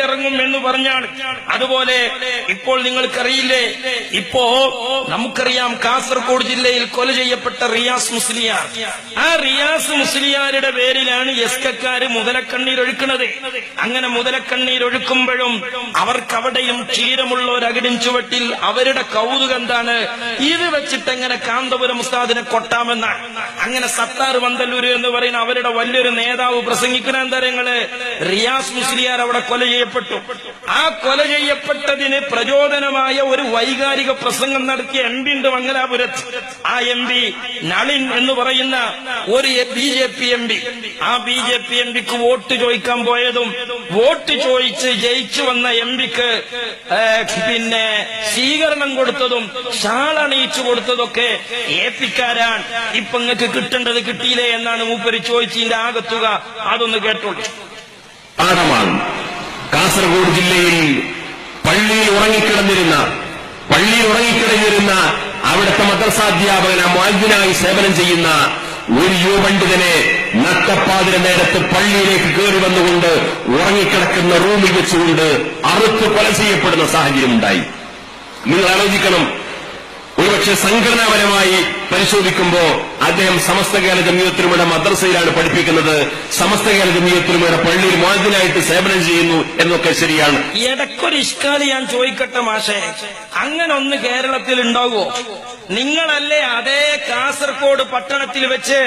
que ഇറങ്ങും എന്ന് പറഞ്ഞാണ്. അതുപോലെ ഇപ്പോൾ നിങ്ങൾക്കറിയില്ലേ? ഇപ്പോ നമുക്കറിയാം കാസർഗോഡ് ജില്ലയിൽ കൊല ചെയ്യപ്പെട്ട റിയാസ് മുസ്ലിയാർ. ആ റിയാസ് മുസ്ലിയാരുടെ പേരിലാണ് എസ് കക്കാര് മുതലക്കണ്ണീരൊഴുക്കുന്നത് അങ്ങനെ മുതലക്കണ്ണീരൊഴുക്കുമ്പോഴും അവർക്കവിടെയും ക്ഷീരമുള്ള ഒരു അകിടിൻ ചുവട്ടിൽ അവരുടെ കൗതുകം എന്താണ്? ഇത് വെച്ചിട്ട് എങ്ങനെ കാന്തപുരം ഉസ്താദിനെ കൊട്ടാമെന്ന അങ്ങനെ സത്താർ വന്തല്ലൂര് എന്ന് പറയുന്ന അവരുടെ വലിയൊരു നേതാവ് പ്രസംഗിക്കുന്ന എന്താ നിങ്ങൾ? റിയാസ് മുസ്ലിയാർ അവിടെ കൊല ചെയ്യപ്പെട്ടു. ആ കൊല ചെയ്യപ്പെട്ടതിന് പ്രചോദനമായ ഒരു വൈകാരിക പ്രസംഗം നടത്തിയ എം പി ഉണ്ട് മംഗലാപുരത്ത്. ആ എം പി നളിൻ എന്ന് പറയുന്ന ഒരു B J P M P. ആ ബി ജെ പി എം പിക്ക് വോട്ട് ചോദിക്കാൻ പോയതും വോട്ട് ചോദിച്ച് ജയിച്ചു വന്ന എം പിക്ക് പിന്നെ സ്വീകരണം കൊടുത്തതും ഷാളണിയിച്ചു കൊടുത്തതൊക്കെ ഏപ്പിക്കാരാണ് ഇപ്പൊ നിങ്ങൾക്ക് കിട്ടേണ്ടത് കിട്ടിയില്ലേ എന്നാണ് മൂപ്പര് ചോദിച്ചതിന്റെ ആകത്തുക. അതൊന്ന് കേട്ടോളൂ. പാഠമാണ്. കാസർഗോഡ് ജില്ലയിൽ പള്ളിയിൽ ഉറങ്ങിക്കിടന്നിരുന്ന പള്ളിയിൽ ഉറങ്ങിക്കിടന്നിരുന്ന അവിടുത്തെ മദ്രസാധ്യാപകന മാലിനായി സേവനം ചെയ്യുന്ന ഒരു യുവപണ്ഡിതനെ നട്ടപ്പാതിര നേരത്ത് പള്ളിയിലേക്ക് കയറി വന്നുകൊണ്ട് ഉറങ്ങിക്കിടക്കുന്ന റൂമിൽ വെച്ചുകൊണ്ട് അറുത്ത് കൊല ചെയ്യപ്പെടുന്ന സാഹചര്യമുണ്ടായി. നിങ്ങൾ ആലോചിക്കണം. ഒരുപക്ഷെ സംഘടനാപരമായി പരിശോധിക്കുമ്പോ അദ്ദേഹം സമസ്ത കേരള ജമീയത്തിലുമയുടെ മദ്രസയിലാണ് പഠിപ്പിക്കുന്നത്. സമസ്ത കേരള ജമീയത്തിലുമയുടെ പള്ളിയിൽ മോചനായിട്ട് സേവനം ചെയ്യുന്നു എന്നൊക്കെ ശരിയാണ്. ഇടക്കൊരു ഇഷ്കാലി ഞാൻ ചോദിക്കട്ടെ മാഷെ അങ്ങനെ ഒന്ന് കേരളത്തിൽ ഉണ്ടാകുമോ നിങ്ങളല്ലേ അതേ കാസർഗോഡ് പട്ടണത്തിൽ വെച്ച്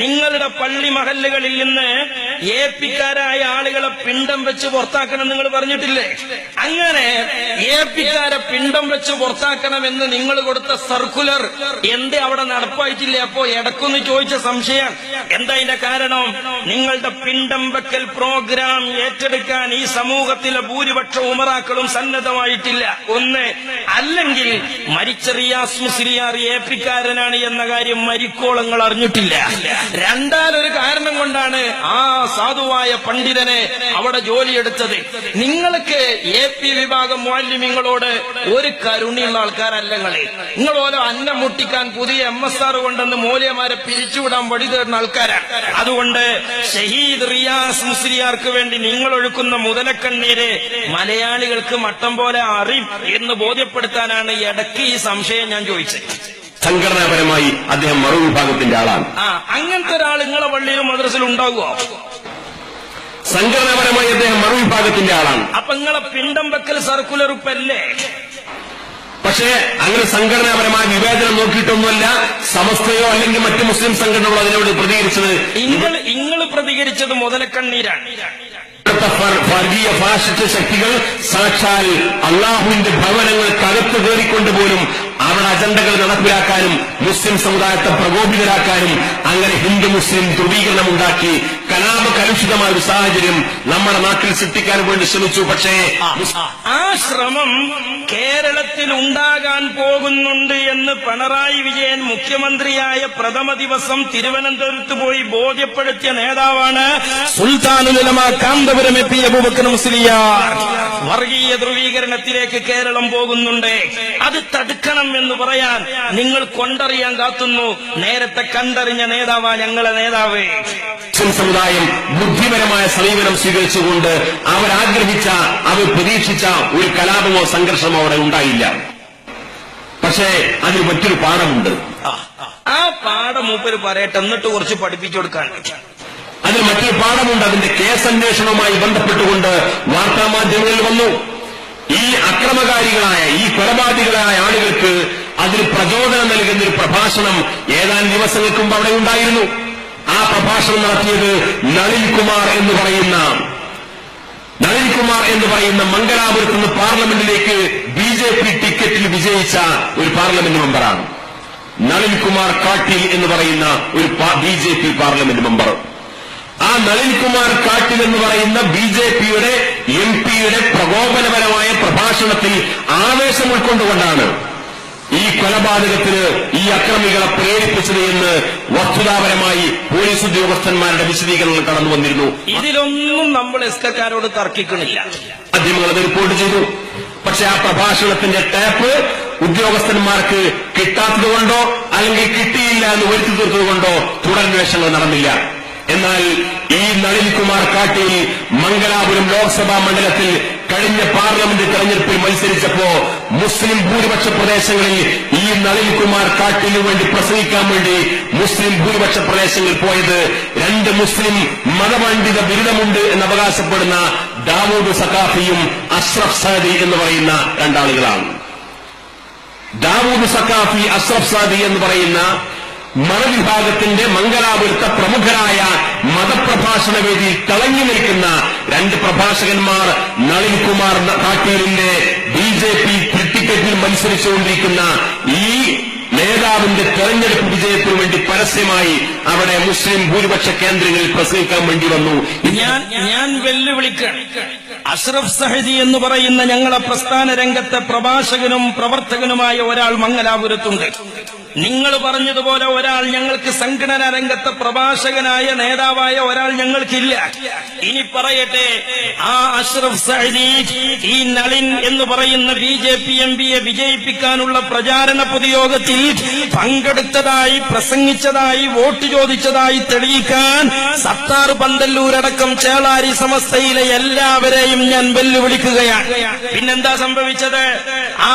നിങ്ങളുടെ പള്ളി മഹല്ലുകളിൽ നിന്ന് എ പിക്കാരായ ആളുകളെ പിണ്ടം വെച്ച് പുറത്താക്കണം നിങ്ങൾ പറഞ്ഞിട്ടില്ലേ? അങ്ങനെ എ പിക്കാരെ പിണ്ടം വെച്ച് പുറത്താക്കണമെന്ന് നിങ്ങൾ കൊടുത്ത സർക്കുലർ എന്തേ അവിടെ നടപ്പായിട്ടില്ല? അപ്പോ ഇടക്കൊന്ന് ചോദിച്ച സംശയം. എന്താ അതിന്റെ കാരണം? നിങ്ങളുടെ പിണ്ടം വെക്കൽ പ്രോഗ്രാം ഏറ്റെടുക്കാൻ ഈ സമൂഹത്തിലെ ഭൂരിപക്ഷ ഉമറാക്കളും സന്നദ്ധമായിട്ടില്ല. ഒന്ന് അല്ലെങ്കിൽ മരിച്ച റിയാസ് മുസ്ലിയാർ എ പിക്കാരനാണ് എന്ന കാര്യം മരിക്കോളങ്ങൾ അറിഞ്ഞിട്ടില്ല. രണ്ടാലൊരു കാരണം കൊണ്ടാണ് ആ സാധുവായ പണ്ഡിതനെ അവിടെ ജോലിയെടുത്തത്. നിങ്ങൾക്ക് എ പി വിഭാഗം മാലിന്യങ്ങളോട് ഒരു കരുണിയുള്ള ആൾക്കാരല്ലങ്ങളെ നിങ്ങൾ ഓരോ അന്നം മുട്ടിക്കാൻ പുതിയ എം എസ് ആർ കൊണ്ടെന്ന് മൂല്യമാരെ പിരിച്ചുവിടാൻ വഴി തേടുന്ന ആൾക്കാരാണ്. അതുകൊണ്ട് ഷഹീദ് റിയാസ് മുസ്ലിയാർക്ക് വേണ്ടി നിങ്ങൾ ഒഴുക്കുന്ന മുതലക്കണ്ണീര് മലയാളികൾക്ക് മട്ടം പോലെ അറിയും എന്ന് ബോധ്യപ്പെടുത്താനാണ് ഇടയ്ക്ക് ഈ സംശയം ഞാൻ ചോദിച്ചത്. സംഘടനാപരമായി അദ്ദേഹം മറുവിഭാഗത്തിന്റെ ആളാണ്. അങ്ങനത്തെ ഒരാൾ നിങ്ങളെ പള്ളിയിലും മദ്രസിലും ഉണ്ടാകുമോ സംഘടനാപരമായി അദ്ദേഹം മറുവിഭാഗത്തിന്റെ ആളാണ്. അപ്പൊ നിങ്ങളെ പിണ്ടം വെക്കൽ സർക്കുലർ ഉപ്പല്ലേ പക്ഷേ അങ്ങനെ സംഘടനാപരമായ വിവേചനം നോക്കിയിട്ടൊന്നുമല്ല സമസ്തയോ അല്ലെങ്കിൽ മറ്റു മുസ്ലിം സംഘടനകളോ അതിനോട് പ്രതികരിച്ചത് നിങ്ങൾ നിങ്ങൾ പ്രതികരിച്ചത് മുതലക്കണ്ണീരാണ്. വർഗീയ ഫാഷിസ്റ്റ് ശക്തികൾ സാക്ഷാൽ അള്ളാഹുവിന്റെ ഭവനങ്ങൾക്കകത്ത് കയറിക്കൊണ്ട് പോലും അവിടെ അജണ്ടകൾ നടപ്പിലാക്കാനും മുസ്ലിം സമുദായത്തെ പ്രകോപിതരാക്കാനും അങ്ങനെ ഹിന്ദു മുസ്ലിം ധ്രുവീകരണം ഉണ്ടാക്കി കലാപ കലുഷിതമായ ഒരു സാഹചര്യം നമ്മുടെ നാട്ടിൽ സൃഷ്ടിക്കാൻ വേണ്ടി ശ്രമിച്ചു. പക്ഷേ ആ ശ്രമം കേരളത്തിൽ ഉണ്ടാകാൻ പോകുന്നുണ്ട് എന്ന് പിണറായി വിജയൻ മുഖ്യമന്ത്രിയായ പ്രഥമ ദിവസം തിരുവനന്തപുരത്ത് പോയി ബോധ്യപ്പെടുത്തിയ നേതാവാണ് സുൽത്താനുലമ കാന്തപുരം എത്തി അബൂബക്കർ മുസ്ലിയാർ. വർഗീയ ധ്രുവീകരണത്തിലേക്ക് കേരളം പോകുന്നുണ്ട്. അത് തടുക്കണം എന്ന് പറയാൻ നിങ്ങൾ കൊണ്ടറിയാൻ കാത്തുന്നു. നേരത്തെ കണ്ടറിഞ്ഞ നേതാവാ ഞങ്ങളെ നേതാവ്. മുസ്ലിം സമുദായം ബുദ്ധിപരമായ സമീപനം സ്വീകരിച്ചുകൊണ്ട് അവരാഗ്രഹിച്ച അവർ പ്രതീക്ഷിച്ച ഒരു കലാപമോ സംഘർഷമോ അവിടെ ഉണ്ടായില്ല. പക്ഷേ അതിന് മറ്റൊരു പാഠമുണ്ട്. ആ പാഠം മൂപ്പര് പറയട്ടെ എന്നിട്ട് കുറച്ച് പഠിപ്പിച്ചു കൊടുക്കാൻ. അതിന് മറ്റൊരു പാഠമുണ്ട്. അതിന്റെ കേസന്വേഷണവുമായി ബന്ധപ്പെട്ടുകൊണ്ട് വാർത്താമാധ്യമങ്ങളിൽ വന്നു. ഈ അക്രമകാരികളായ ഈ കൊലപാതകളായ ആളുകൾക്ക് അതിന് പ്രചോദനം നൽകുന്ന ഒരു പ്രഭാഷണം ഏതാനും ദിവസങ്ങൾക്ക് മുമ്പ് അവിടെ ഉണ്ടായിരുന്നു. ആ പ്രഭാഷണം നടത്തിയത് നളിൻ കുമാർ എന്ന് പറയുന്ന നളിൻ കുമാർ എന്ന് പറയുന്ന മംഗലാപുരത്ത് നിന്ന് പാർലമെന്റിലേക്ക് ബി ജെ പി ടിക്കറ്റിൽ വിജയിച്ച ഒരു പാർലമെന്റ് മെമ്പറാണ്. നളിൻ കുമാർ കാട്ടിൽ എന്ന് പറയുന്ന ഒരു B J P parliament member. ആ നളിൻ കുമാർ കാട്ടിൽ എന്ന് പറയുന്ന ബി ജെ പിയുടെ എം പിയുടെ പ്രകോപനപരമായ പ്രഭാഷണത്തിൽ ആവേശം ഉൾക്കൊണ്ടുകൊണ്ടാണ് ഈ കൊലപാതകത്തിന് ഈ അക്രമികളെ പ്രേരിപ്പിച്ചത് എന്ന് വസ്തുതാപരമായി പോലീസ് ഉദ്യോഗസ്ഥന്മാരുടെ വിശദീകരണങ്ങൾ കടന്നു വന്നിരുന്നു. ഇതിലൊന്നും നമ്മൾ എസ്കക്കാരോട് തർക്കിക്കണില്ല. മാധ്യമങ്ങൾ അത് റിപ്പോർട്ട് ചെയ്തു. പക്ഷെ ആ പ്രഭാഷണത്തിന്റെ ടേപ്പ് ഉദ്യോഗസ്ഥന്മാർക്ക് കിട്ടാത്തതുകൊണ്ടോ അല്ലെങ്കിൽ കിട്ടിയില്ല എന്ന് വരുത്തി തീർത്തതുകൊണ്ടോ തുടരന്വേഷണങ്ങൾ നടന്നില്ല. എന്നാൽ ഈ നളിൻ കുമാർ കാട്ടിൽ മംഗലാപുരം ലോക്സഭാ മണ്ഡലത്തിൽ കഴിഞ്ഞ പാർലമെന്റ് തെരഞ്ഞെടുപ്പിൽ മത്സരിച്ചപ്പോ മുസ്ലിം ഭൂരിപക്ഷ പ്രദേശങ്ങളിൽ ഈ നളിൻ കുമാർ കാട്ടിനു വേണ്ടി പ്രസംഗിക്കാൻ വേണ്ടി മുസ്ലിം ഭൂരിപക്ഷ പ്രദേശങ്ങളിൽ പോയത് രണ്ട് മുസ്ലിം മതപണ്ഡിത ബിരുദമുണ്ട് എന്ന് അവകാശപ്പെടുന്ന ദാവൂദ് സഖാഫിയും അഷ്റഫ് സാദി എന്ന് പറയുന്ന രണ്ടാളുകളാണ്. ദാവൂദ് സഖാഫി അഷ്റഫ് സാദി എന്ന് പറയുന്ന മതവിഭാഗത്തിന്റെ മംഗലാപുരത്തെ പ്രമുഖരായ മതപ്രഭാഷണ വേദിയിൽ തിളങ്ങി നിൽക്കുന്ന രണ്ട് പ്രഭാഷകന്മാർ നളിൻ കുമാർ കാട്ടൂരിന്റെ ബി ജെ പി ടിക്കറ്റിൽ മത്സരിച്ചുകൊണ്ടിരിക്കുന്ന ഈ നേതാവിന്റെ തെരഞ്ഞെടുപ്പ് വിജയത്തിനു വേണ്ടി പരസ്യമായി അവിടെ മുസ്ലിം ഭൂരിപക്ഷ കേന്ദ്രങ്ങളിൽ പ്രസംഗിക്കാൻ വേണ്ടി വന്നു. ഞാൻ ഞാൻ വെല്ലുവിളിക്കണം അഷ്റഫ് സഹദി എന്ന് പറയുന്ന ഞങ്ങളെ പ്രസ്ഥാന രംഗത്തെ പ്രഭാഷകനും പ്രവർത്തകനുമായ ഒരാൾ മംഗലാപുരത്തുണ്ട്. നിങ്ങൾ പറഞ്ഞതുപോലെ ഒരാൾ ഞങ്ങൾക്ക് സംഘടനാ രംഗത്തെ പ്രഭാഷകനായ നേതാവായ ഒരാൾ ഞങ്ങൾക്കില്ല. ഇനി പറയട്ടെ ആ അഷ്റഫ് സഹദി ഈ നളിൻ എന്ന് പറയുന്ന ബി ജെ പി എം പിയെ വിജയിപ്പിക്കാനുള്ള പ്രചാരണ പൊതുയോഗത്തിൽ പങ്കെടുത്തതായി പ്രസംഗിച്ചതായി വോട്ട് ചോദിച്ചതായി തെളിയിക്കാൻ സത്താർ പന്തല്ലൂരടക്കം ചേളാരി സമസ്തയിലെ എല്ലാവരെയും ഞാൻ വെല്ലുവിളിക്കുകയാണ്. പിന്നെന്താ സംഭവിച്ചത്? ആ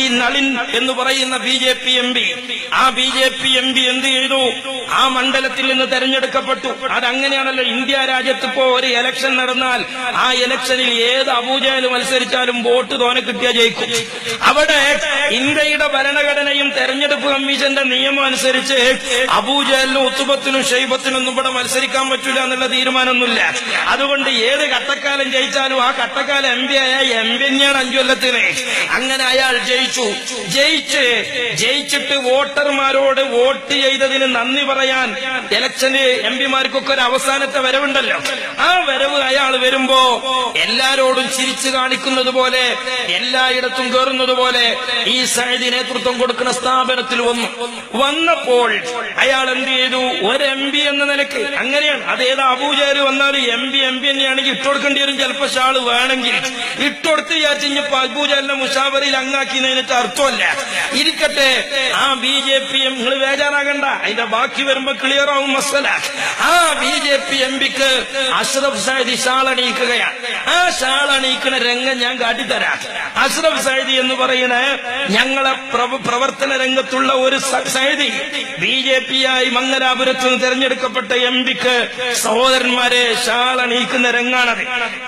ഈ നളിൻ എന്ന് പറയുന്ന B J P M P ആ B J P M P എന്ത് ചെയ്തു? ആ മണ്ഡലത്തിൽ നിന്ന് തെരഞ്ഞെടുക്കപ്പെട്ടു. അതങ്ങനെയാണല്ലോ ഇന്ത്യ രാജ്യത്ത് ഇപ്പോ ഒരു എലക്ഷൻ നടന്നാൽ ആ ഇലക്ഷനിൽ ഏത് അബൂജയിൽ മത്സരിച്ചാലും വോട്ട് തോനെ കിട്ടിയാ ജയിക്കും. അവിടെ ഇന്ത്യയുടെ ഭരണഘടനയും തെരഞ്ഞെടുപ്പ് കമ്മീഷന്റെ നിയമം അനുസരിച്ച് അബൂജലിനും ഉത്തുബത്തിനും ഷെയ്ബത്തിനൊന്നും ഇവിടെ മത്സരിക്കാൻ പറ്റൂല എന്നുള്ള തീരുമാനമൊന്നുമില്ല. അതുകൊണ്ട് ഏത് കട്ടക്കാലം ജയിച്ചാലും ആ കട്ടക്കാലം എം പി ആയ എം പി തന്നെയാണ് അഞ്ചു കൊല്ലത്തിന് അങ്ങനെ അയാൾ ജയിച്ചു. ജയിച്ച് ജയിച്ചിട്ട് വോട്ടർമാരോട് വോട്ട് ചെയ്തതിന് നന്ദി പറയാൻ ഇലക്ഷന് എം പിമാർക്കൊക്കെ ഒരു അവസാനത്തെ വരവുണ്ടല്ലോ. ആ വരവ് അയാൾ വരുമ്പോ എല്ലാരോടും ചിരിച്ചു കാണിക്കുന്നത് പോലെ എല്ലായിടത്തും കയറുന്നത് പോലെ ഈ സൈദി നേതൃത്വം കൊടുക്കുന്ന സ്ഥാപനത്തിൽ വന്നു വന്നപ്പോൾ അയാൾ എന്ത് ചെയ്തു? ഒരു എം പി എന്ന നിലയ്ക്ക് അങ്ങനെയാണ്. അതേത് അബൂജാര് വന്നാൽ എം പി എം പി തന്നെയാണെങ്കിൽ ഇട്ടുകൊടുക്കേണ്ടി വരും. ചിലപ്പോ ഷാൾ വേണമെങ്കിൽ ഇട്ടുകൊടുത്ത് വിചാരിച്ച് ഇനിയിപ്പോ മുഷാവറിൽ അങ്ങാക്കി അങ്ങാക്കിയതിനിട്ട് അർത്ഥമല്ല. ഇരിക്കട്ടെ ആ ബി ജെ പി എം നിങ്ങൾ ബേജാറാകണ്ട. അതിന്റെ ബാക്കി വരുമ്പോ ക്ലിയർ ആവും മസല. ആ ബി ജെ പി എം പിക്ക് അഷ്റഫ് സൈദി ഷാൾ അണിയിക്കുകയാണ് ആ ഷാൾ അണിയിക്കുന്ന രംഗം ഞാൻ കാട്ടിത്തരാം. അഷ്റഫ് സൈദി എന്ന് പറയുന്ന ഞങ്ങളെ പ്രവർത്തന രംഗത്തുള്ള ഒരു സൈദി ബി ജെ പി ആയി മംഗലാപുരത്ത് നിന്ന് തെരഞ്ഞെടുക്കപ്പെട്ട എം പിക്ക് സഹോദരന്മാരെ ഷാൾ അണിയിക്കുന്ന രംഗാണത്.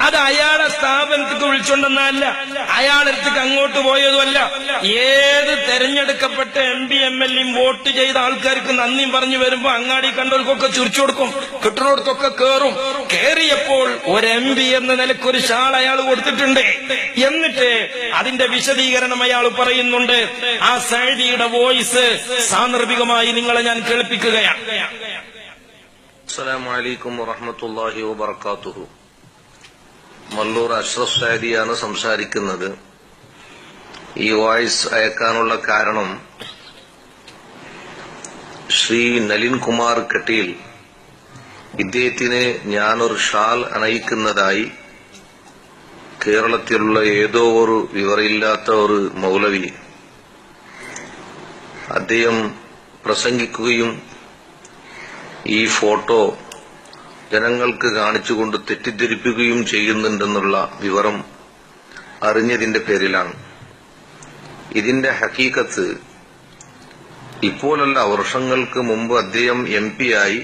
അത് അയാളെ സ്ഥാപനത്തിക്ക് വിളിച്ചുകൊണ്ടെന്നല്ല അയാളെടുത്തേക്ക് അങ്ങോട്ട് പോയതുമല്ല. ഏത് തെരഞ്ഞെടുക്കപ്പെട്ട എം പി എം എൽ എയും വോട്ട് ചെയ്ത ആൾക്കാർക്ക് നന്ദിയും പറഞ്ഞു വരുമ്പോ അങ്ങാടി കണ്ടവർക്കൊക്കെ ചുരിച്ചു കൊടുക്കും. കിട്ടുന്നവർക്കൊക്കെ കേറും. കേറിയപ്പോൾ ഒരു എം പി എന്ന നിലയ്ക്ക് ഒരു ഷാൾ അയാൾ കൊടുത്തിട്ടുണ്ട്. എന്നിട്ട് അതിന്റെ വിശദീകരണം അയാൾ പറയുന്നുണ്ട്. ആ സൈഡിയുടെ വോയിസ് സാന്ദർഭികമായി നിങ്ങളെ ഞാൻ കേൾപ്പിക്കുകയാണ്. അസ്സലാമു അലൈക്കും വറഹ്മത്തുള്ളാഹി മല്ലൂർ അഷ്റഫ് സാദിയാണ് സംസാരിക്കുന്നത്. ഈ വോയിസ് അയക്കാനുള്ള കാരണം ശ്രീ നലിൻകുമാർ കട്ടീൽ ഇദ്ദേഹത്തിന് ഞാനൊരു ഷാൽ അണയിക്കുന്നതായി കേരളത്തിലുള്ള ഏതോ ഒരു വിവരമില്ലാത്ത ഒരു മൗലവി അദ്ദേഹം പ്രസംഗിക്കുകയും ഈ ഫോട്ടോ ജനങ്ങൾക്ക് കാണിച്ചുകൊണ്ട് തെറ്റിദ്ധരിപ്പിക്കുകയും ചെയ്യുന്നുണ്ടെന്നുള്ള വിവരം അറിഞ്ഞതിന്റെ പേരിലാണ്. ഇതിന്റെ ഹക്കീക്കത്ത് ഇപ്പോഴല്ല വർഷങ്ങൾക്ക് മുമ്പ് അദ്ദേഹം എം ആയി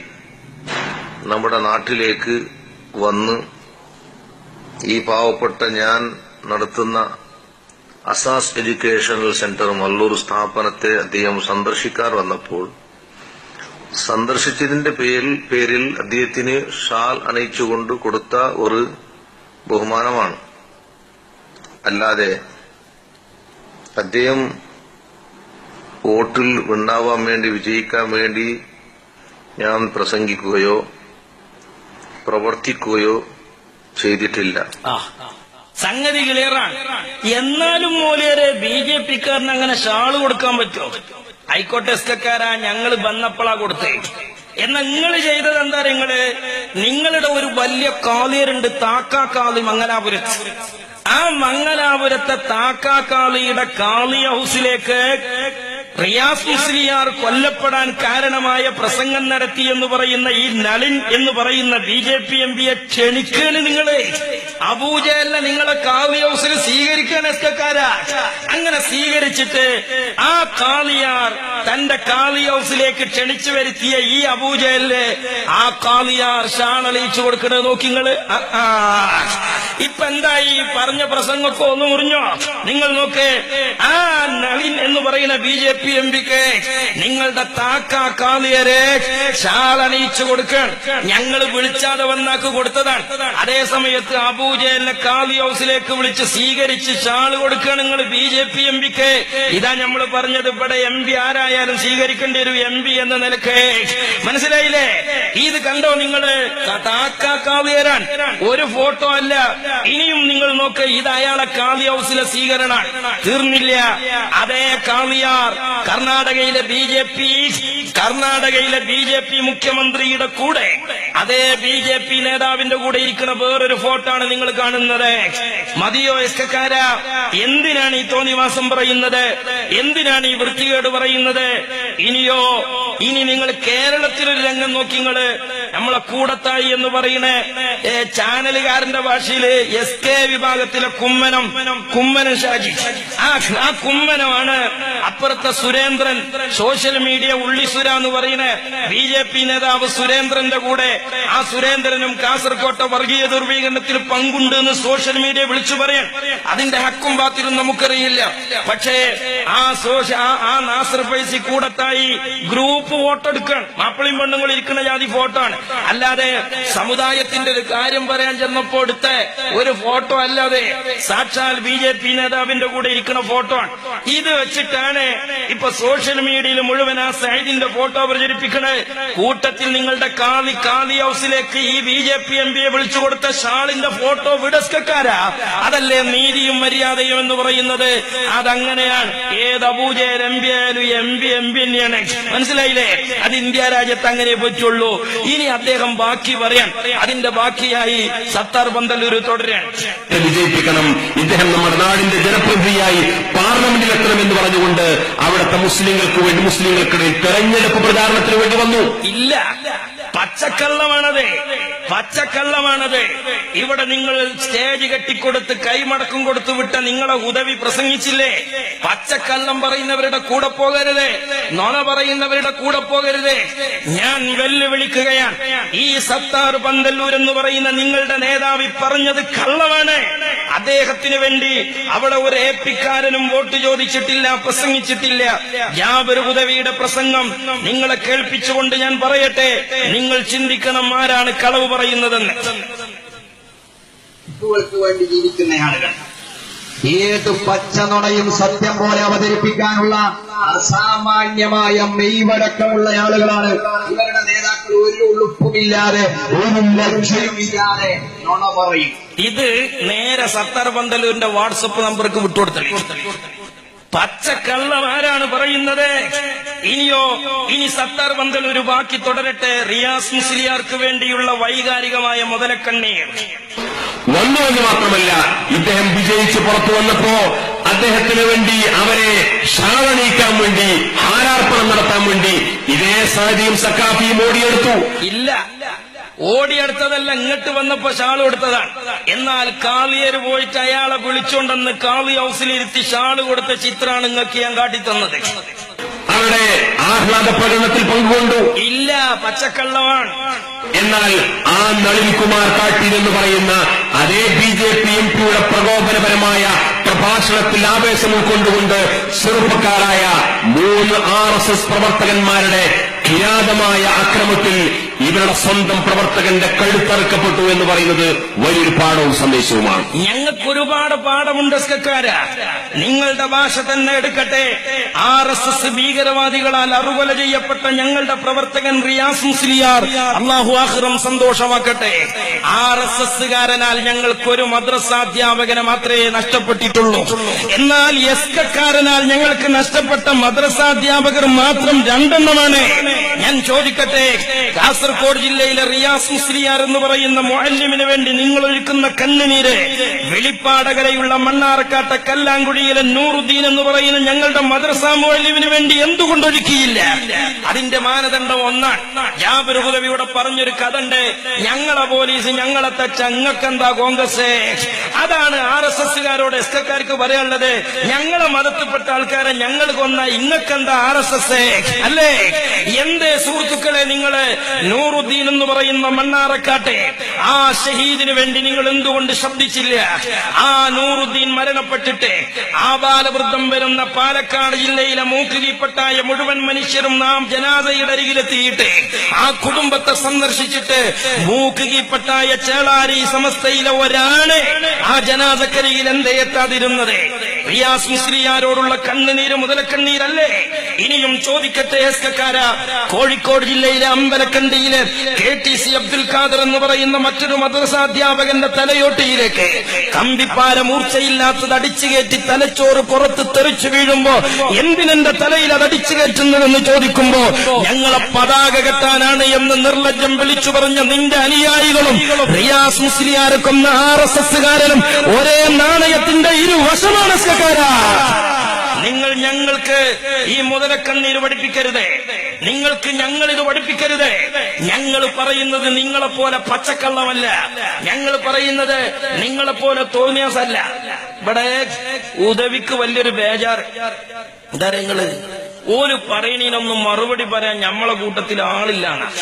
നമ്മുടെ നാട്ടിലേക്ക് വന്ന് ഈ പാവപ്പെട്ട ഞാൻ നടത്തുന്ന അസാസ് എഡ്യൂക്കേഷണൽ സെന്റർ മല്ലൂർ സ്ഥാപനത്തെ അദ്ദേഹം സന്ദർശിക്കാൻ വന്നപ്പോൾ സന്ദർശിച്ചതിന്റെ പേരിൽ പേരിൽ അദ്ദേഹത്തിന് ഷാൽ അണയിച്ചുകൊണ്ട് കൊടുത്ത ഒരു ബഹുമാനമാണ്. അല്ലാതെ അദ്ദേഹം വോട്ടിൽ ഉണ്ടാവാൻ വേണ്ടി വിജയിക്കാൻ വേണ്ടി ഞാൻ പ്രസംഗിക്കുകയോ പ്രവർത്തിക്കുകയോ ചെയ്തിട്ടില്ല. സംഗതി ക്ലിയറാണ്. എന്നാലും മോലിയരെ ബി ജെ പിക്കാരന് അങ്ങനെ ഷാൾ കൊടുക്കാൻ പറ്റുമോ? ഹൈക്കോട്ടെ എസ്കക്കാരാ ഞങ്ങൾ വന്നപ്പോഴാ കൊടുത്തേ. എന്നാ നിങ്ങൾ ചെയ്തത് എന്താ നിങ്ങൾ? നിങ്ങളുടെ ഒരു വലിയ കാളിയരുണ്ട് താക്കാക്കാളി മംഗലാപുരത്ത്. ആ മംഗലാപുരത്തെ താക്കാക്കാളിയുടെ കാളി ഹൗസിലേക്ക് റിയാസ് മുസ്ലിയാർ കൊല്ലപ്പെടാൻ കാരണമായ പ്രസംഗം നടത്തി എന്ന് പറയുന്ന ഈ നളിൻ എന്ന് പറയുന്ന ബി ജെ പി എം പിയെ ക്ഷണിക്കാണ് നിങ്ങൾ. അബൂജയല്ല നിങ്ങളെ കാവി ഹൗസിൽ സ്വീകരിക്കാൻ എസ്കക്കാരാ അങ്ങനെ സ്വീകരിച്ചിട്ട് ആ കാളിയാർ തന്റെ കാളി ഹൗസിലേക്ക് ക്ഷണിച്ചു വരുത്തിയ ഈ അബൂജയല്ലേ ആ കാളിയാർ ഷാണളിച്ചു കൊടുക്കണത് നോക്കിങ്ങൾ. ഇപ്പൊ എന്തായി പറഞ്ഞ പ്രസംഗമൊക്കെ ഒന്ന് മുറിഞ്ഞോ? നിങ്ങൾ നോക്കേ. ആ നളിൻ എന്ന് പറയുന്ന ബി ജെ പി എം പിക്ക് നിങ്ങളുടെ താക്ക കാളിയരെ ഷാളണിയിച്ചു കൊടുക്കാൻ ഞങ്ങൾ വിളിച്ചാതെ വന്നാക്ക് കൊടുത്തതാണ്. അതേ സമയത്ത് അബൂജലിനെ കാളി ഹൗസിലേക്ക് വിളിച്ച് സ്വീകരിച്ച് ഷാൾ കൊടുക്കാൻ നിങ്ങൾ ബി ജെ പി എം പിക്ക്. ഇതാ നമ്മൾ പറഞ്ഞത് ഇവിടെ എം പി ആരായാലും സ്വീകരിക്കേണ്ടി ഒരു എം പി എന്ന നിലയ്ക്ക്. മനസ്സിലായില്ലേ? ഇത് കണ്ടോ നിങ്ങൾ താക്ക കാളിയരാൻ ഒരു ഫോട്ടോ അല്ല. ഇനിയും നിങ്ങൾ നോക്ക് ഇത് അയാളെ കാളി ഹൗസിലെ സ്വീകരണമാണ്. തീർന്നില്ല. അതേ കാളിയാർ കർണാടകയിലെ ബി ജെ പി കർണാടകയിലെ ബി ജെ പി മുഖ്യമന്ത്രിയുടെ കൂടെ. അതേ ബി ജെ പി നേതാവിന്റെ കൂടെ ഇരിക്കുന്ന വേറൊരു ആണ് നിങ്ങൾ കാണുന്നത്. മതിയോ എസ്കക്കാര? എന്തിനാണ് ഈ തോന്നിവാസം പറയുന്നത്? എന്തിനാണ് ഈ വൃത്തികേട് പറയുന്നത്? ഇനിയോ ഇനി നിങ്ങൾ കേരളത്തിലൊരു രംഗം നോക്കി നിങ്ങൾ നമ്മളെ കൂടത്തായി എന്ന് പറയുന്ന ചാനലുകാരന്റെ ഭാഷയിൽ എസ് കെ വിഭാഗത്തിലെ കുമ്മനം കുമ്മനം ഷാജി. ആ കുമ്മനമാണ് അപ്പുറത്തെ സുരേന്ദ്രൻ സോഷ്യൽ മീഡിയ ഉള്ളിസുര എന്ന് പറയുന്ന ബി ജെ പി നേതാവ് സുരേന്ദ്രന്റെ കൂടെ ആ സുരേന്ദ്രനും കാസർകോട്ടെ വർഗീയ ദുർവീകരണത്തിൽ പങ്കുണ്ട് എന്ന് സോഷ്യൽ മീഡിയ വിളിച്ചു പറയാൻ. അതിന്റെ ഹക്കും പാത്തിരും നമുക്കറിയില്ല. പക്ഷേ ആ സോഷ്യ ആ- നാസർ ഫൈസി കൂടത്തായി ഗ്രൂപ്പ് വോട്ടെടുക്കാൻ മാപ്പിളിയും പെണ്ണുങ്ങൾ ഇരിക്കുന്ന ജാതി ആണ് അല്ലാതെ സമുദായത്തിന്റെ ഒരു കാര്യം പറയാൻ ചെന്നപ്പോ എടുത്ത ഒരു ഫോട്ടോ അല്ലാതെ സാക്ഷാൽ ബി നേതാവിന്റെ കൂടെ ഇരിക്കുന്ന ഫോട്ടോ ആണ്. ഇത് വെച്ചിട്ടാണ് ഇപ്പൊ സോഷ്യൽ മീഡിയയിൽ മുഴുവൻ ആ സൈഡിന്റെ ഫോട്ടോ പ്രചരിപ്പിക്കണേ. കൂട്ടത്തിൽ നിങ്ങളുടെ കാളി കാളി ഹൗസിലേക്ക് ഈ ബി ജെ പി എം പിയെ വിളിച്ചു കൊടുത്ത ഷാളിന്റെ ഫോട്ടോ വിടസ്കക്കാരാ അതല്ലേ നീതിയും മര്യാദയും എന്ന് പറയുന്നത്? അതങ്ങനെയാണ്. ഏത് അബൂജയൻ എം പി ആയാലും എം പി എം പി തന്നെയാണ്. മനസ്സിലായില്ലേ? അത് ഇന്ത്യ രാജ്യത്ത് അങ്ങനെ പറ്റുള്ളൂ. ഇനി അദ്ദേഹം ബാക്കി പറയാൻ അതിന്റെ ബാക്കിയായി സത്താർ പന്തല്ലൂർ തുടരാൻ. വിജയിപ്പിക്കണം. ഇദ്ദേഹം നമ്മുടെ നാടിന്റെ ജനപ്രതിനിധിയായി പാർലമെന്റിൽ എത്തണമെന്ന് പറഞ്ഞുകൊണ്ട് അവിടുത്തെ മുസ്ലിങ്ങൾക്ക് വേണ്ടി മുസ്ലിങ്ങൾക്കിടയിൽ തെരഞ്ഞെടുപ്പ് പ്രചാരണത്തിന് വേണ്ടി വന്നു. ഇല്ല. പച്ചക്കള്ളമാണത്. പച്ചക്കള്ളമാണത്. ഇവിടെ നിങ്ങൾ സ്റ്റേജ് കെട്ടിക്കൊടുത്ത് കൈമടക്കം കൊടുത്തു വിട്ട നിങ്ങളെ ഉദവി പ്രസംഗിച്ചില്ലേ? പച്ചക്കള്ളം പറയുന്നവരുടെ കൂടെ പോകരുത്. നുണ പറയുന്നവരുടെ കൂടെ പോകരുത്. ഞാൻ വെല്ലുവിളിക്കുകയാണ്. ഈ സത്താർ പന്തല്ലൂർ എന്ന് പറയുന്ന നിങ്ങളുടെ നേതാവി പറഞ്ഞത് കള്ളമാണ്. അദ്ദേഹത്തിന് വേണ്ടി അവിടെ ഒരു ഏപ്പിക്കാരനും വോട്ട് ചോദിച്ചിട്ടില്ല പ്രസംഗിച്ചിട്ടില്ല. ജാബർ ഉദവിയുടെ പ്രസംഗം നിങ്ങളെ കേൾപ്പിച്ചുകൊണ്ട് ഞാൻ പറയട്ടെ. നിങ്ങൾ ചിന്തിക്കണം ആരാണ് കളവ് പറയുന്നതെന്ന്. ഹിന്ദുക്കൾക്ക് വേണ്ടി ജീവിക്കുന്ന ആളുകൾ. ഏത് പച്ചനുണയും സത്യം പോലെ അവതരിപ്പിക്കാനുള്ള അസാമാന്യമായ മെയ്വടക്കമുള്ള ആളുകളാണ്. ഇവരുടെ നേതാക്കൾ ഒരു ഉളുപ്പുമില്ലാതെ ഒരു ലക്ഷ്യമില്ലാതെ നുണ പറയും. ഇത് നേരെ സത്താർ പന്തലൂരിന്റെ വാട്സപ്പ് നമ്പർക്ക് വിട്ടുകൊടുത്തല്ലേ? പച്ചക്കള്ളം ആരാണ് പറയുന്നത്? ഇനിയോ ഇനി സത്താർ പന്തലൂർ ബാക്കി തുടരട്ടെ? റിയാസ് മുസ്ലിയാർക്ക് വേണ്ടിയുള്ള വൈകാരികമായ മുതലക്കണ്ണീർ. വന്നു എന്ന് മാത്രമല്ല ഇദ്ദേഹം വിജയിച്ച് പുറത്തു വന്നപ്പോ അദ്ദേഹത്തിന് വേണ്ടി അവരെ ഷാളണീക്കാൻ വേണ്ടി ഹാരാർപ്പണം നടത്താൻ വേണ്ടി ഇതേ സാരിയും സക്കാഫിയും ഓടിയെടുത്തു. ഇല്ല. ഓടിയെടുത്തതല്ല ഇങ്ങോട്ട് വന്നപ്പോ ഷാൾ കൊടുത്തതാണ്. എന്നാൽ കാളിയര് പോയിട്ട് അയാളെ വിളിച്ചോണ്ടെന്ന് കാളി ഹൗസിലിരുത്തി ഷാൾ കൊടുത്ത ചിത്രമാണ് നിങ്ങൾക്ക് ഞാൻ കാട്ടിത്തന്നത്. അവരുടെ ആഹ്ലാദ പ്രകടനത്തിൽ പങ്കുകൊണ്ടു. ഇല്ല പച്ചക്കള്ളമാണ് എന്നാൽ ആ നളിൻകുമാർ കാട്ടിൽ എന്ന് പറയുന്ന അതേ ബി ജെ പി എം പിയുടെ പ്രകോപനപരമായ പ്രഭാഷണത്തിൽ ആവേശം ഉൾക്കൊണ്ടുകൊണ്ട് ചെറുപ്പക്കാരായ മൂന്ന് ആർ എസ് എസ് പ്രവർത്തകന്മാരുടെ കിരാതമായ അക്രമത്തിൽ ഇവരുടെ സ്വന്തം പ്രവർത്തകന്റെ കഴുത്തറുക്കപ്പെട്ടു എന്ന് പറയുന്നത് വലിയൊരു പാഠവും സന്ദേശവുമാണ്. ഒരുപാട് പാഠമുണ്ട് സ്കക്കാര നിങ്ങളുടെ ഭാഷ തന്നെ എടുക്കട്ടെ. ആർ എസ് എസ് ഭീകരവാദികളാൽ അറുകൊല ചെയ്യപ്പെട്ട ഞങ്ങളുടെ പ്രവർത്തകൻ റിയാസ് മുസ്ലിയാർ അള്ളാഹു ആഹ്റം സന്തോഷമാക്കട്ടെ. ആർ എസ് എസ്സുകാരനാൽ ഞങ്ങൾക്കൊരു മദ്രസാധ്യാപകനെ മാത്രമേ നഷ്ടപ്പെട്ടിട്ടുള്ളൂ. എന്നാൽ എസ് കക്കാരനാൽ ഞങ്ങൾക്ക് നഷ്ടപ്പെട്ട മദ്രസാധ്യാപകർ മാത്രം രണ്ടെണ്ണമാണ്. ഞാൻ ചോദിക്കട്ടെ കാസർഗോഡ് ജില്ലയിലെ റിയാസ് മുസ്ലിയാർ എന്ന് പറയുന്ന മുഅല്ലിമിന് വേണ്ടി നിങ്ങൾ ഒഴുക്കുന്ന കണ്ണുനീര് വെളിപ്പാടകരയുള്ള മണ്ണാർക്കാട്ട കല്ലാങ്കുഴിയിലെ നൂറുദ്ദീൻ എന്ന് പറയുന്ന ഞങ്ങളുടെ മദ്രസ മുഅല്ലിമിന് വേണ്ടി എന്തുകൊണ്ടൊരുക്കിയില്ല? അതിന്റെ മാനദണ്ഡം ഒന്നാണ്. ജാബിർ ഹുദവിയുടെ പറഞ്ഞൊരു കഥ ഉണ്ട് ഞങ്ങളെ പോലീസ് ഞങ്ങളെ തച്ച അങ്ങക്കെന്താ കോൺഗ്രസ്? അതാണ് ആർ എസ് എസ്സുകാരോട് എസ് കെക്കാർക്ക് പറയാനുള്ളത്. ഞങ്ങളെ മതത്തിൽപ്പെട്ട ആൾക്കാരെ ഞങ്ങൾ കൊന്ന ഇങ്ങക്കെന്താ ആർ എസ് എസ്? അല്ലേ? എന്തേ സുഹൃത്തുക്കളെ നിങ്ങൾ? നൂറുദ്ദീൻ എന്ന് പറയുന്ന മണ്ണാറക്കാട്ടെ ആ ഷഹീദിന് വേണ്ടി നിങ്ങൾ എന്തുകൊണ്ട് ശബ്ദിച്ചില്ല? ആ നൂറുദ്ദീൻ മരണപ്പെട്ടിട്ട് ആ ബാലവൃദ്ധം വരുന്ന പാലക്കാട് ജില്ലയിലെ മൂക്കുകീപ്പട്ടായ മുഴുവൻ മനുഷ്യരും നാം ജനാദയുടെ അരികിലെത്തിയിട്ട് ആ കുടുംബത്തെ സന്ദർശിച്ചിട്ട് മൂക്കുകീപ്പട്ടായ ചേളാരി സമസ്തയിലെ ഒരാണ് ആ ജനാദക്കരിയിൽ എന്തേ എത്താതിരുന്നത്? റിയാസ് മുസ്ലിയാരോടുള്ള കണ്ണുനീര് മുതലക്കണ്ണീരല്ലേ? ഇനിയും ചോദിക്കട്ടെ എസ്കക്കാര കോഴിക്കോട് ജില്ലയിലെ അമ്പലക്കണ്ടിയിലെ K T C Abdul Khader എന്ന് പറയുന്ന മറ്റൊരു മദ്രസാധ്യാപകന്റെ തലയോട്ടിയിലേക്ക്. കമ്പിപ്പാര മൂർച്ചയില്ലാത്തത് അടിച്ചു കയറ്റി തലച്ചോറ് പുറത്ത് തെറിച്ചു വീഴുമ്പോ എന്തിനെന്റെ തലയിൽ അത് അടിച്ചു കയറ്റുന്നതെന്ന് ചോദിക്കുമ്പോ ഞങ്ങളെ പതാക കെട്ടാനാണ് എന്ന് നിർലജ്ജം വിളിച്ചു പറഞ്ഞ നിന്റെ അനുയായികളും റിയാസ് മുസ്ലിയാരെ ആർ എസ് എസ്സുകാരനും ഒരേ നാണയത്തിന്റെ ഇരുവശമാണ് നിങ്ങൾ ഞങ്ങൾക്ക് ഈ മുതലക്കണ്ണീര് പഠിപ്പിക്കരുത്. നിങ്ങൾക്ക് ഞങ്ങൾ ഇത് പഠിപ്പിക്കരുത്. ഞങ്ങൾ പറയുന്നത് നിങ്ങളെപ്പോലെ പച്ചക്കള്ളമല്ല. ഞങ്ങൾ പറയുന്നത് നിങ്ങളെപ്പോലെ തോന്നിയാസല്ല. ഇവിടെ ഉദവിക്ക് വലിയൊരു ബേജാർ എന്താ ഒരു പറയണീനൊന്നും മറുപടി പറയാൻ ഞമ്മളെ കൂട്ടത്തിൽ ആളില്ലാണ്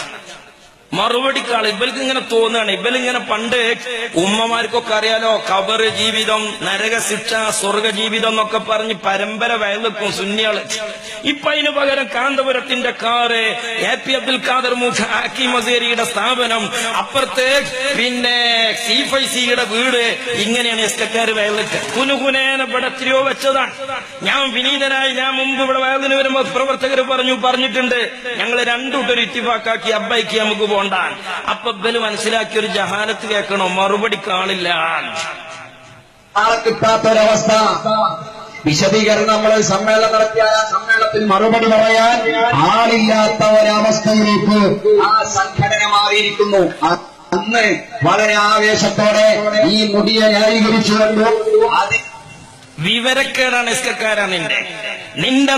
മറുപടിക്കാൾ ഇവർക്ക് ഇങ്ങനെ തോന്നുകയാണ് ഇവലിങ്ങനെ പണ്ട് ഉമ്മമാർക്കൊക്കെ അറിയാലോ കബറ് ജീവിതം നരക ശിക്ഷ സ്വർഗ ജീവിതം എന്നൊക്കെ പറഞ്ഞ് പരമ്പര വയലെക്കും സുന്നിയാൾ ഇപ്പൊ അതിന് പകരം കാന്തപുരത്തിന്റെ car A P Abdul Khader മുഖ ആക്കി മസേരിയുടെ സ്ഥാപനം. അപ്പുറത്ത് പിന്നെ സി ഫൈ സിയുടെ വീട്. ഇങ്ങനെയാണ് എസ്കക്കാര് വയലിട്ട് കുനുകുനേന ഇവിടെ എത്രയോ വെച്ചതാണ്. ഞാൻ വിനീതനായി ഞാൻ മുമ്പ് ഇവിടെ വയലിന് വരുമ്പോ പ്രവർത്തകർ പറഞ്ഞു പറഞ്ഞിട്ടുണ്ട് ഞങ്ങൾ കൂട്ടർ ഇത്തിഫാക്കാക്കി അബ്ബായിക്ക് നമുക്ക് പോണ്ടാൻ അപ്പൊ ബൽ മനസ്സിലാക്കി ഒരു ജഹാനത്ത് കേൾക്കണോ? മറുപടി കാണില്ല. ആളെ കിട്ടാത്തൊരവസ്ഥ വിശദീകരണം നമ്മൾ സമ്മേളനം നടത്തിയാൽ ആ സമ്മേളനത്തിൽ മറുപടി പറയാൻ ആളില്ലാത്ത ഒരവസ്ഥയിലേക്ക് ആ സംഘടന മാറിയിരിക്കുന്നു. അന്ന് വളരെ ആവേശത്തോടെ ഈ മുടിയെ ന്യായീകരിച്ചുകൊണ്ട് അത് വിവരക്കേടാണ് എസ്കക്കാരാ നിന്റെ. നിന്റെ